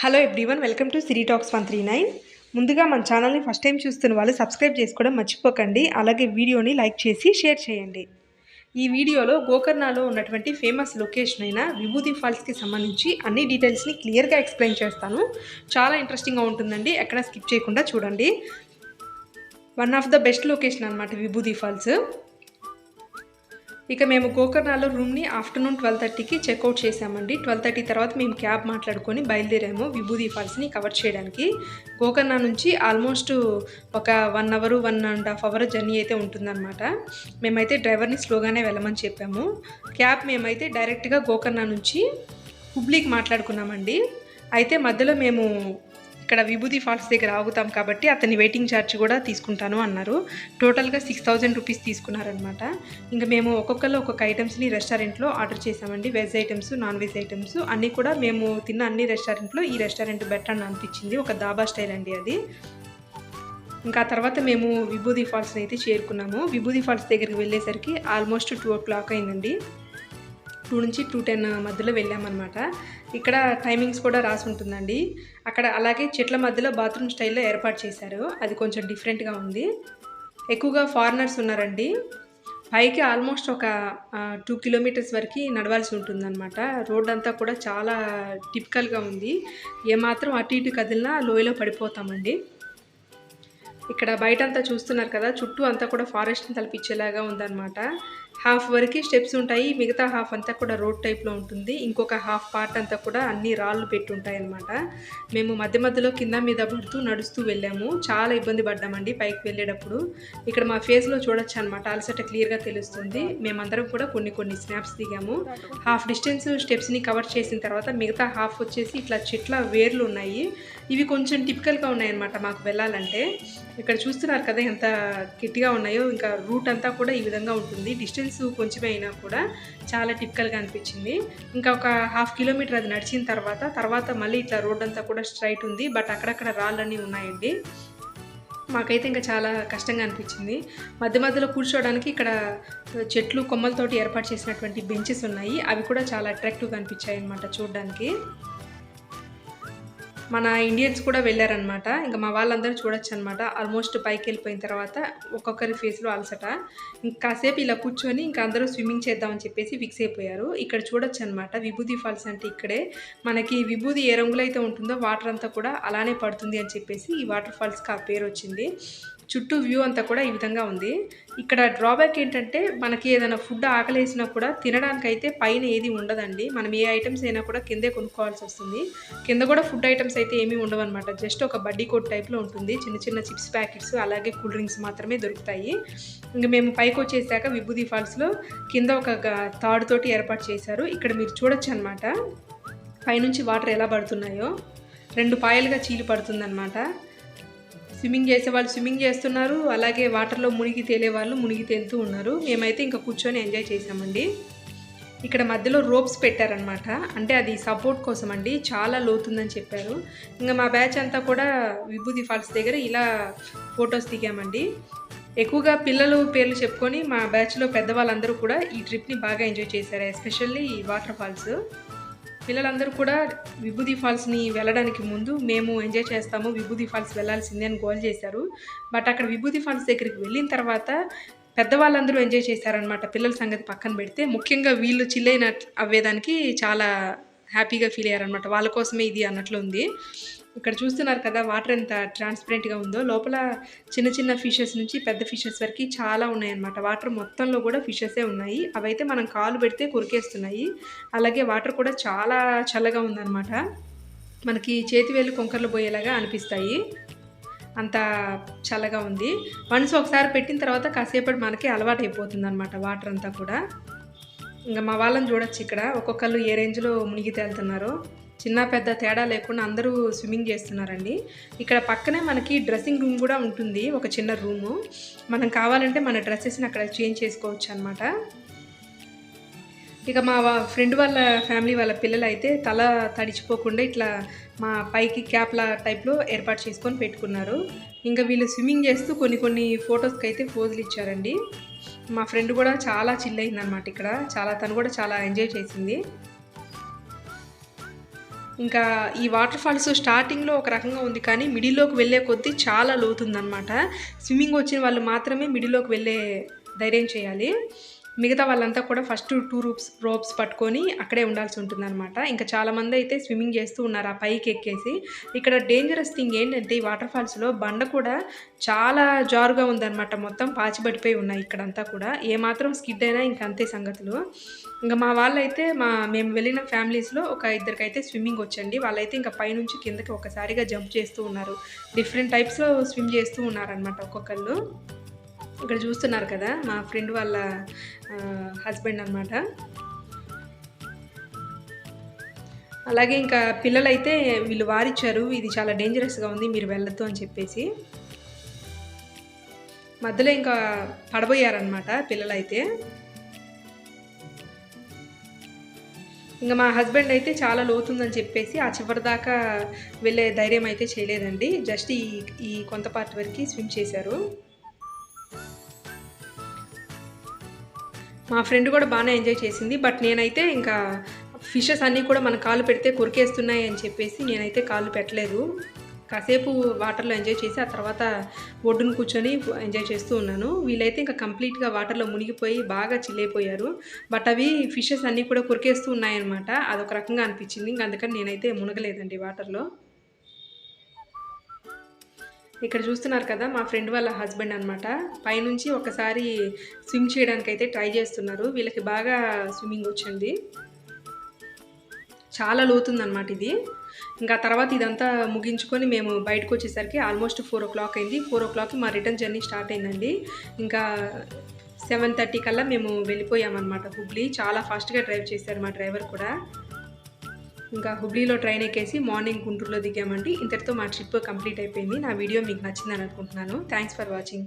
Hello everyone welcome to Siri talks one three nine ముందుగా మన ఛానల్ని ఫస్ట్ టైం చూస్తున్న వాళ్ళు సబ్స్క్రైబ్ చేసుకోవడం మర్చిపోకండి. అలాగే వీడియోని లైక్ చేసి షేర్ చేయండి. ఈ వీడియోలో గోకర్ణలో ఉన్నటువంటి ఫేమస్ లొకేషన్ అయిన విభూతి ఫాల్స్కి సంబంధించి అన్ని డీటెయిల్స్ని క్లియర్గా ఎక్స్ప్లెయిన్ చేస్తాను. చాలా ఇంట్రెస్టింగ్గా ఉంటుందండి. ఎక్కడ స్కిప్ చేయకుండా చూడండి. One of the best location అనమాట విభూతి ఫాల్స్ ఇక మేము గోకర్ణాలో రూమ్ని ఆఫ్టర్నూన్ ట్వెల్వ్ థర్టీకి చెక్అవుట్ చేసామండి ట్వెల్వ్ థర్టీ తర్వాత మేము క్యాబ్ మాట్లాడుకొని బయలుదేరాము విభూది ఫాల్స్ని కవర్ చేయడానికి. గోకర్ణ నుంచి ఆల్మోస్ట్ ఒక one hour one and half hour journey అయితే ఉంటుందన్నమాట. మేమైతే డ్రైవర్ని స్లోగానే వెళ్ళమని చెప్పాము. క్యాబ్ మేమైతే డైరెక్ట్గా గోకర్ణ నుంచి హుబ్లీకి మాట్లాడుకున్నామండి. అయితే మధ్యలో మేము ఇక్కడ విభూతి ఫాల్స్ దగ్గర ఆగుతాం కాబట్టి అతని వెయిటింగ్ ఛార్జ్ కూడా తీసుకుంటాను అన్నారు. టోటల్గా సిక్స్ థౌజండ్ రూపీస్ తీసుకున్నారనమాట ఇంకా మేము ఒక్కొక్కరు ఒక్కొక్క ఐటమ్స్ని రెస్టారెంట్లో ఆర్డర్ చేసామండి veg items non veg items అన్నీ కూడా మేము తిన్న అన్ని రెస్టారెంట్లో ఈ రెస్టారెంట్ బెటర్ అని అనిపించింది. ఒక దాబా స్టైల్ అండి అది. ఇంకా తర్వాత మేము విభూది ఫాల్స్ని అయితే చేరుకున్నాము. విభూది ఫాల్స్ దగ్గరికి వెళ్ళేసరికి ఆల్మోస్ట్ టూ ఓ క్లాక్ అయిందండి. టూ నుంచి టూ టెన్ మధ్యలో వెళ్ళామన్నమాట. ఇక్కడ టైమింగ్స్ కూడా రాసి ఉంటుందండి. అక్కడ అలాగే చెట్ల మధ్యలో బాత్రూమ్ స్టైల్లో ఏర్పాటు చేశారు. అది కొంచెం డిఫరెంట్గా ఉంది. ఎక్కువగా ఫారినర్స్ ఉన్నారండి. పైకి ఆల్మోస్ట్ ఒక టూ కిలోమీటర్స్ వరకు నడవాల్సి ఉంటుందన్నమాట. రోడ్ అంతా కూడా చాలా టిపికల్గా ఉంది. ఏమాత్రం అటు ఇటు కదిలినా లోయలో పడిపోతామండి. ఇక్కడ బయట అంతా చూస్తున్నారు కదా చుట్టూ అంతా కూడా ఫారెస్ట్ని తలపించేలాగా ఉందన్నమాట. హాఫ్ వరకు స్టెప్స్ ఉంటాయి. మిగతా హాఫ్ అంతా కూడా రోడ్ టైప్లో ఉంటుంది. ఇంకొక హాఫ్ పార్ట్ అంతా కూడా అన్ని రాళ్ళు పెట్టి ఉంటాయి అనమాట మేము మధ్య మధ్యలో కింద మీద పడుతూ నడుస్తూ వెళ్ళాము. చాలా ఇబ్బంది పడ్డామండి పైకి వెళ్ళేటప్పుడు. ఇక్కడ మా ఫేస్లో చూడొచ్చు అనమాట అలసట క్లియర్గా తెలుస్తుంది. మేమందరం కూడా కొన్ని కొన్ని స్నాప్స్ దిగాము. హాఫ్ డిస్టెన్స్ స్టెప్స్ని కవర్ చేసిన తర్వాత మిగతా హాఫ్ వచ్చేసి ఇట్లా చెట్ల వేర్లు ఉన్నాయి. ఇవి కొంచెం టిపికల్గా ఉన్నాయన్నమాట మాకు వెళ్ళాలంటే. ఇక్కడ చూస్తున్నారు కదా ఎంత గట్టిగా ఉన్నాయో. ఇంకా రూట్ అంతా కూడా ఈ విధంగా ఉంటుంది. డిస్టెన్స్ కొంచెం అయినా కూడా చాలా టిపికల్గా అనిపించింది. ఇంకా ఒక హాఫ్ కిలోమీటర్ అది నడిచిన తర్వాత తర్వాత మళ్ళీ ఇట్లా రోడ్ అంతా కూడా స్ట్రైట్ ఉంది బట్ అక్కడక్కడ రాళ్ళన్నీ ఉన్నాయండి. మాకైతే ఇంకా చాలా కష్టంగా అనిపించింది. మధ్య మధ్యలో కూర్చోవడానికి ఇక్కడ చెట్లు కొమ్మలతోటి ఏర్పాటు చేసినటువంటి బెంచెస్ ఉన్నాయి. అవి కూడా చాలా అట్రాక్టివ్గా అనిపించాయి అనమాట చూడడానికి. మన ఇండియన్స్ కూడా వెళ్ళారనమాట ఇంకా మా వాళ్ళందరూ చూడొచ్చు అనమాట ఆల్మోస్ట్ పైకి వెళ్ళిపోయిన తర్వాత ఒక్కొక్కరి ఫేస్లో అలసట. ఇంకాసేపు ఇలా కూర్చొని ఇంకా అందరూ స్విమ్మింగ్ చేద్దామని చెప్పేసి ఫిక్స్ అయిపోయారు. ఇక్కడ చూడొచ్చు అనమాట విభూది ఫాల్స్ అంటే ఇక్కడే. మనకి విభూది ఏ రంగులో అయితే ఉంటుందో వాటర్ అంతా కూడా అలానే పడుతుంది అని చెప్పేసి ఈ వాటర్ ఫాల్స్కి ఆ పేరు వచ్చింది. చుట్టూ వ్యూ అంతా కూడా ఈ విధంగా ఉంది. ఇక్కడ డ్రాబ్యాక్ ఏంటంటే మనకి ఏదైనా ఫుడ్ ఆకలేసినా కూడా తినడానికైతే పైన ఏది ఉండదండి. మనం ఏ ఐటమ్స్ అయినా కూడా కిందే కొనుక్కోవాల్సి వస్తుంది. కింద కూడా ఫుడ్ ఐటమ్స్ అయితే ఏమీ ఉండవన్నమాట. జస్ట్ ఒక బడ్డీ కోట్ టైప్లో ఉంటుంది. చిన్న చిన్న చిప్స్ ప్యాకెట్స్ అలాగే కూల్ డ్రింక్స్ మాత్రమే దొరుకుతాయి. ఇంకా మేము పైకి వచ్చేసాక విభూది ఫాల్స్లో కింద ఒక తాడుతోటి ఏర్పాటు చేశారు. ఇక్కడ మీరు చూడొచ్చు అనమాట పైనుంచి వాటర్ ఎలా పడుతున్నాయో. రెండు పాయలుగా చీలు పడుతుందన్నమాట. స్విమ్మింగ్ చేసే వాళ్ళు స్విమ్మింగ్ చేస్తున్నారు. అలాగే వాటర్లో మునిగి తేలే వాళ్ళు మునిగి తేలుతూ ఉన్నారు. మేమైతే ఇంకా కూర్చొని ఎంజాయ్ చేసామండి ఇక్కడ మధ్యలో రోప్స్ పెట్టారనమాట అంటే అది సపోర్ట్ కోసం అండి చాలా లోతుందని చెప్పారు. ఇంకా మా బ్యాచ్ అంతా కూడా విభూతి ఫాల్స్ దగ్గర ఇలా ఫొటోస్ దిగామండి. ఎక్కువగా పిల్లలు పేర్లు చెప్పుకొని మా బ్యాచ్లో పెద్దవాళ్ళందరూ కూడా ఈ ట్రిప్ని బాగా ఎంజాయ్ చేశారు. Especially water falls. పిల్లలందరూ కూడా విభూది ఫాల్స్ని వెళ్ళడానికి ముందు మేము ఎంజాయ్ చేస్తాము. విభూది ఫాల్స్ వెళ్ళాల్సిందే అని గోల్ చేశారు. బట్ అక్కడ విభూది ఫాల్స్ దగ్గరికి వెళ్ళిన తర్వాత పెద్దవాళ్ళందరూ ఎంజాయ్ చేశారనమాట పిల్లల సంగతి పక్కన పెడితే ముఖ్యంగా వీళ్ళు చిల్లైన అవ్వేదానికి చాలా హ్యాపీగా ఫీల్ అయ్యారనమాట వాళ్ళ కోసమే ఇది అన్నట్లు ఉంది. ఇక్కడ చూస్తున్నారు కదా వాటర్ ఎంత ట్రాన్స్పరెంట్గా ఉందో. లోపల చిన్న చిన్న ఫిషెస్ నుంచి పెద్ద ఫిషెస్ వరకు చాలా ఉన్నాయన్నమాట. వాటర్ మొత్తంలో కూడా ఫిషెసే ఉన్నాయి. అవైతే మనం కాలు పెడితే కొరికేస్తున్నాయి. అలాగే వాటర్ కూడా చాలా చల్లగా ఉందన్నమాట. మనకి చేతి వేలు కొంకర్లు పోయేలాగా అనిపిస్తాయి. అంత చల్లగా ఉంది. వన్స్ ఒకసారి పెట్టిన తర్వాత కాసేపటి మనకి అలవాటు అయిపోతుంది అనమాట వాటర్ అంతా కూడా. ఇంకా మా వాళ్ళని చూడొచ్చు ఇక్కడ. ఒక్కొక్కళ్ళు ఏ రేంజ్లో మునిగి తేలుతున్నారో చిన్న పెద్ద తేడా లేకుండా అందరూ స్విమ్మింగ్ చేస్తున్నారండి. ఇక్కడ పక్కనే మనకి డ్రెస్సింగ్ రూమ్ కూడా ఉంటుంది. ఒక చిన్న రూము. మనం కావాలంటే మన డ్రెస్సెస్ని అక్కడ చేంజ్ చేసుకోవచ్చు అనమాట ఇక మా ఫ్రెండ్ వాళ్ళ ఫ్యామిలీ వాళ్ళ పిల్లలు అయితే తల తడిచిపోకుండా ఇట్లా మా పైకి క్యాప్ల టైప్లో ఏర్పాటు చేసుకొని పెట్టుకున్నారు. ఇంకా వీళ్ళు స్విమ్మింగ్ చేస్తూ కొన్ని కొన్ని ఫొటోస్కి అయితే పోజులు ఇచ్చారండి. మా ఫ్రెండ్ కూడా చాలా చిల్ అయిందనమాట ఇక్కడ. చాలా తను కూడా చాలా ఎంజాయ్ చేసింది. ఇంకా ఈ వాటర్ ఫాల్స్ స్టార్టింగ్లో ఒక రకంగా ఉంది కానీ మిడిల్లోకి వెళ్ళే కొద్దీ చాలా లోతుందనమాట స్విమ్మింగ్ వచ్చిన వాళ్ళు మాత్రమే మిడిల్లోకి వెళ్ళే ధైర్యం చేయాలి. మిగతా వాళ్ళంతా కూడా ఫస్ట్ టూ రూప్స్ రోప్స్ పట్టుకొని అక్కడే ఉండాల్సి ఉంటుందన్నమాట. ఇంకా చాలామంది అయితే స్విమ్మింగ్ చేస్తూ ఉన్నారు ఆ పైకి ఎక్కేసి. ఇక్కడ డేంజరస్ థింగ్ ఏంటంటే ఈ వాటర్ ఫాల్స్లో బండ కూడా చాలా జారుగా ఉందన్నమాట. మొత్తం పాచిబడిపోయి ఉన్నాయి ఇక్కడంతా కూడా. ఏమాత్రం స్కిడ్ అయినా ఇంక అంతే సంగతులు. ఇంకా మా వాళ్ళైతే మా మేము వెళ్ళిన ఫ్యామిలీస్లో ఒక ఇద్దరికైతే స్విమ్మింగ్ వచ్చండి. వాళ్ళైతే ఇంకా పైనుంచి కిందకి ఒకసారిగా జంప్ చేస్తూ ఉన్నారు. డిఫరెంట్ టైప్స్లో స్విమ్ చేస్తూ ఉన్నారనమాట ఒక్కొక్కళ్ళు. ఇక్కడ చూస్తున్నారు కదా మా ఫ్రెండ్ వాళ్ళ హస్బెండ్ అనమాట అలాగే ఇంకా పిల్లలైతే వీళ్ళు వారిచ్చారు ఇది చాలా డేంజరస్గా ఉంది మీరు వెళ్ళొద్దు అని చెప్పేసి. మధ్యలో ఇంకా పడబోయారనమాట పిల్లలైతే. ఇంకా మా హస్బెండ్ అయితే చాలా లోతుందని చెప్పేసి ఆ చివరి దాకా వెళ్ళే ధైర్యం అయితే చేయలేదండి. జస్ట్ ఈ ఈ కొంత పార్ట్ వరకు స్విమ్ చేశారు. మా ఫ్రెండ్ కూడా బాగానే ఎంజాయ్ చేసింది బట్ నేనైతే ఇంకా ఫిషెస్ అన్నీ కూడా మన కాలు పెడితే కొరికేస్తున్నాయి అని చెప్పేసి నేనైతే కాళ్ళు పెట్టలేదు. కాసేపు వాటర్లో ఎంజాయ్ చేసి ఆ తర్వాత ఒడ్డును కూర్చొని ఎంజాయ్ చేస్తూ ఉన్నాను. వీళ్ళైతే ఇంకా కంప్లీట్గా వాటర్లో మునిగిపోయి బాగా చిల్లైపోయారు బట్ అవి ఫిషెస్ అన్నీ కూడా కొరికేస్తూ ఉన్నాయన్నమాట. అదొక రకంగా అనిపించింది. ఇంక అందుకని నేనైతే మునగలేదండి వాటర్లో. ఇక్కడ చూస్తున్నారు కదా మా ఫ్రెండ్ వాళ్ళ హస్బెండ్ అనమాట పైనుంచి ఒకసారి స్విమ్ చేయడానికి అయితే ట్రై చేస్తున్నారు. వీళ్ళకి బాగా స్విమ్మింగ్ వచ్చింది చాలా లోతుందన్నమాట ఇది. ఇంకా తర్వాత ఇదంతా ముగించుకొని మేము బయటకు వచ్చేసరికి ఆల్మోస్ట్ ఫోర్ ఓ క్లాక్ అయింది. ఫోర్ ఓ క్లాక్కి మా రిటర్న్ జర్నీ స్టార్ట్ అయిందండి. ఇంకా సెవెన్ థర్టీ కల్లా మేము వెళ్ళిపోయామన్నమాట హుబ్లీ. చాలా ఫాస్ట్గా డ్రైవ్ చేశారు మా డ్రైవర్ కూడా. ఇంకా హుబ్లీలో ట్రైన్ ఎక్కేసి మార్నింగ్ గుంటూరులో దిగామండి. ఇంతటితో మా ట్రిప్ కంప్లీట్ అయిపోయింది. నా వీడియో మీకు నచ్చిందని అనుకుంటున్నాను. Thanks for watching.